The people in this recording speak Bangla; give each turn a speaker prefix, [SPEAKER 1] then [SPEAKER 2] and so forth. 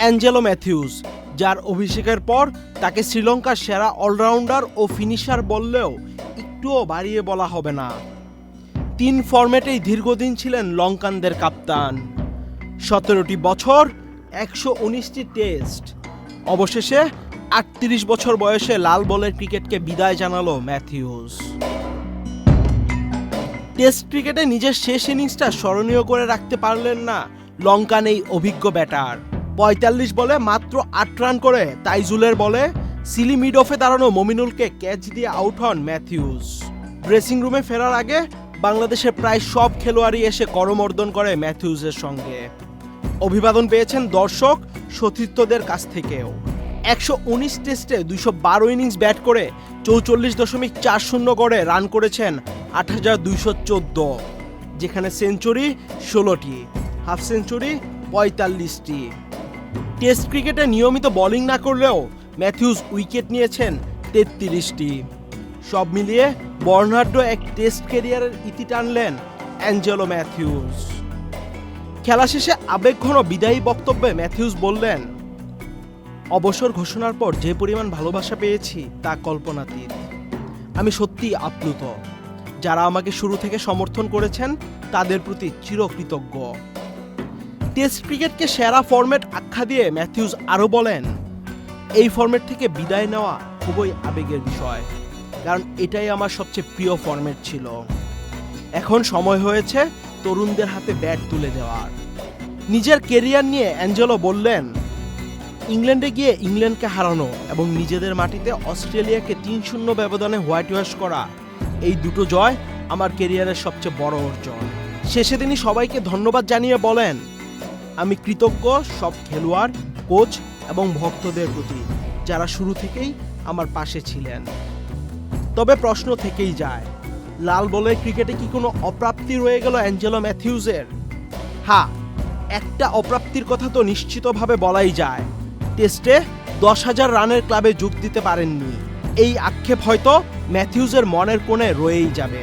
[SPEAKER 1] অ্যাঞ্জেলো ম্যাথিউস, যার অভিষেকের পর তাকে শ্রীলঙ্কার সেরা অলরাউন্ডার ও ফিনিশার বললেও একটুও বাড়িয়ে বলা হবে না। তিন ফরম্যাটেই দীর্ঘদিন ছিলেন লঙ্কানদের কাপ্তান। সতেরোটি বছর, একশো উনিশটি টেস্ট। অবশেষে আটত্রিশ বছর বয়সে লাল বলের ক্রিকেটকে বিদায় জানালো ম্যাথিউস। টেস্ট ক্রিকেটে নিজের শেষ ইনিংসটা স্মরণীয় করে রাখতে পারলেন না লঙ্কান এই অভিজ্ঞ ব্যাটার। পঁয়তাল্লিশ বলে মাত্র আট রান করে। তাইজুলের বলে, সিলি মিড অফে দাঁড়ানো মমিনুলকে ক্যাচ দিয়ে আউট হন ম্যাথিউস। ড্রেসিং রুমে ফেরার আগে বাংলাদেশের প্রায় সব খেলোয়াড়ই এসে করমর্দন করে ম্যাথিউসের সঙ্গে। অভিবাদন পেয়েছেন দর্শক সতীর্থদের কাছ থেকেও। একশো উনিশ টেস্টে দুইশো বারো ইনিংস ব্যাট করে চৌচল্লিশ দশমিক চার শূন্য করে রান করেছেন আট হাজার দুইশো চোদ্দ। যেখানে সেঞ্চুরি ষোলোটি, হাফ সেঞ্চুরি পঁয়তাল্লিশটি। টেস্ট ক্রিকেটে নিয়মিত বোলিং না করলেও ম্যাথিউস উইকেট নিয়েছেন তেত্রিশটি। সব মিলিয়ে বর্ণাঢ্য এক টেস্ট ক্যারিয়ারের ইতি টানলেন অ্যাঞ্জেলো ম্যাথিউস। খেলা শেষে আবেগঘন বিদায়ী বক্তব্যে ম্যাথিউস বললেন, অবসর ঘোষণার পর যে পরিমাণ ভালোবাসা পেয়েছি তা কল্পনাতীত। আমি সত্যিই আপ্লুত। যারা আমাকে শুরু থেকে সমর্থন করেছেন তাদের প্রতি চিরকৃতজ্ঞ। টেস্ট ক্রিকেটকে সেরা ফরম্যাট আখ্যা দিয়ে ম্যাথিউস আরও বলেন, এই ফরম্যাট থেকে বিদায় নেওয়া খুবই আবেগের বিষয়, কারণ এটাই আমার সবচেয়ে প্রিয় ফরম্যাট ছিল। এখন সময় হয়েছে তরুণদের হাতে ব্যাট তুলে দেওয়ার। নিজের কেরিয়ার নিয়ে অ্যাঞ্জেলো বললেন, ইংল্যান্ডে গিয়ে ইংল্যান্ডকে হারানো এবং নিজেদের মাটিতে অস্ট্রেলিয়াকে তিন শূন্য ব্যবধানে হোয়াইট ওয়াশ করা, এই দুটো জয় আমার কেরিয়ারের সবচেয়ে বড় অর্জন। শেষে তিনি সবাইকে ধন্যবাদ জানিয়ে বলেন আমি কৃতজ্ঞ সব খেলোয়াড়, কোচ এবং ভক্তদের প্রতি যারা শুরু থেকেই আমার পাশে ছিলেন। তবে প্রশ্ন থেকেই যায়, লাল বলের ক্রিকেটে কি কোনো অপ্রাপ্তি রয়ে গেল অ্যাঞ্জেলো ম্যাথিউজের? হ্যাঁ একটা অপ্রাপ্তির কথা তো নিশ্চিতভাবে বলাই যায়। টেস্টে দশ হাজার রানের ক্লাবে যোগ দিতে পারেননি। এই আক্ষেপ হয়তো ম্যাথিউজের মনের কোণে রয়েই যাবে।